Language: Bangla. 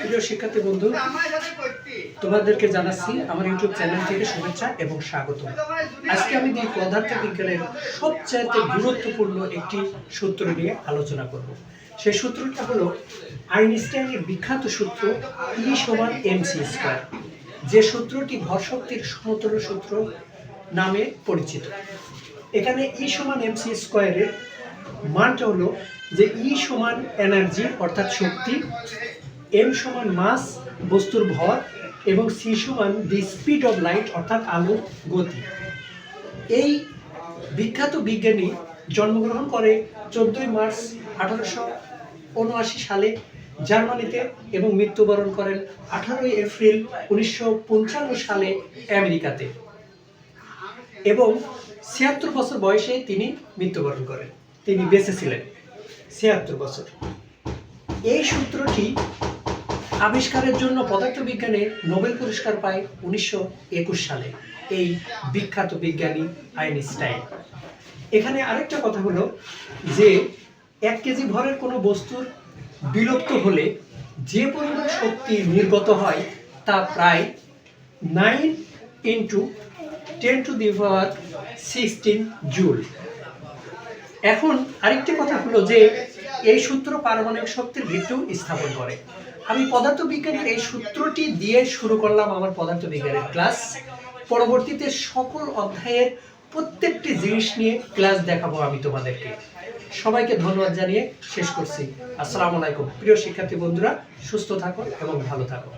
প্রিয় শিক্ষার্থী বন্ধু, তোমাদেরকে জানাচ্ছি আমার ইউটিউব চ্যানেল থেকে শুভেচ্ছা এবং স্বাগত। আজকে আমি এই পদার্থ বিজ্ঞানের সবচাইতে গুরুত্বপূর্ণ একটি সূত্র নিয়ে আলোচনা করব। সেই সূত্রটা হলো আইনস্টাইনের বিখ্যাত সূত্র ই সমান এম সি স্কোয়ার যে সূত্রটি ভরশক্তির সমতুল্য সূত্র নামে পরিচিত। এখানে ই সমান এম সি স্কোয়ারের মানটা হলো যে ই সমান এনার্জি, অর্থাৎ শক্তি, এম সমান মাস বস্তুর ভর এবং সি সমান দি স্পিড অফ লাইট, অর্থাৎ আলোর গতি। এই বিখ্যাত বিজ্ঞানী জন্মগ্রহণ করে চোদ্দই মার্চ আঠারোশো উনআশি সালে জার্মানিতে এবং মৃত্যুবরণ করেন আঠারোই এপ্রিল উনিশশো পঞ্চান্ন সালে আমেরিকাতে এবং ছিয়াত্তর বছর বয়সে তিনি মৃত্যুবরণ করেন। তিনি বেঁচে ছিলেন ছিয়াত্তর বছর। এই সূত্রটি আবিষ্কারের জন্য পদার্থবিজ্ঞানে নোবেল পুরস্কার পায় উনিশশো একুশ সালে, এই বিখ্যাত বিজ্ঞানী আইনস্টাইন। এখানে আরেকটা কথা হলো যে, এক কেজি ভরের কোনো বস্তুর বিলুপ্ত হলে যে পরিমাণ শক্তি নির্গত হয় তা প্রায় nine into ten to the power sixteen joule. এখন আরেকটি কথা হলো যে এই সূত্র পারমাণবিক শক্তির ভিত্তিও স্থাপন করে। আমি পদার্থবিজ্ঞানের এই সূত্রটি দিয়ে শুরু করলাম আমার পদার্থবিজ্ঞানের ক্লাস। পরবর্তীতে সকল অধ্যায়ের প্রত্যেকটি জিনিস নিয়ে ক্লাস দেখাবো আমি তোমাদেরকে। সবাইকে ধন্যবাদ জানিয়ে শেষ করছি। আসসালামু আলাইকুম। প্রিয় শিক্ষার্থী বন্ধুরা, সুস্থ থাকো এবং ভালো থাকো।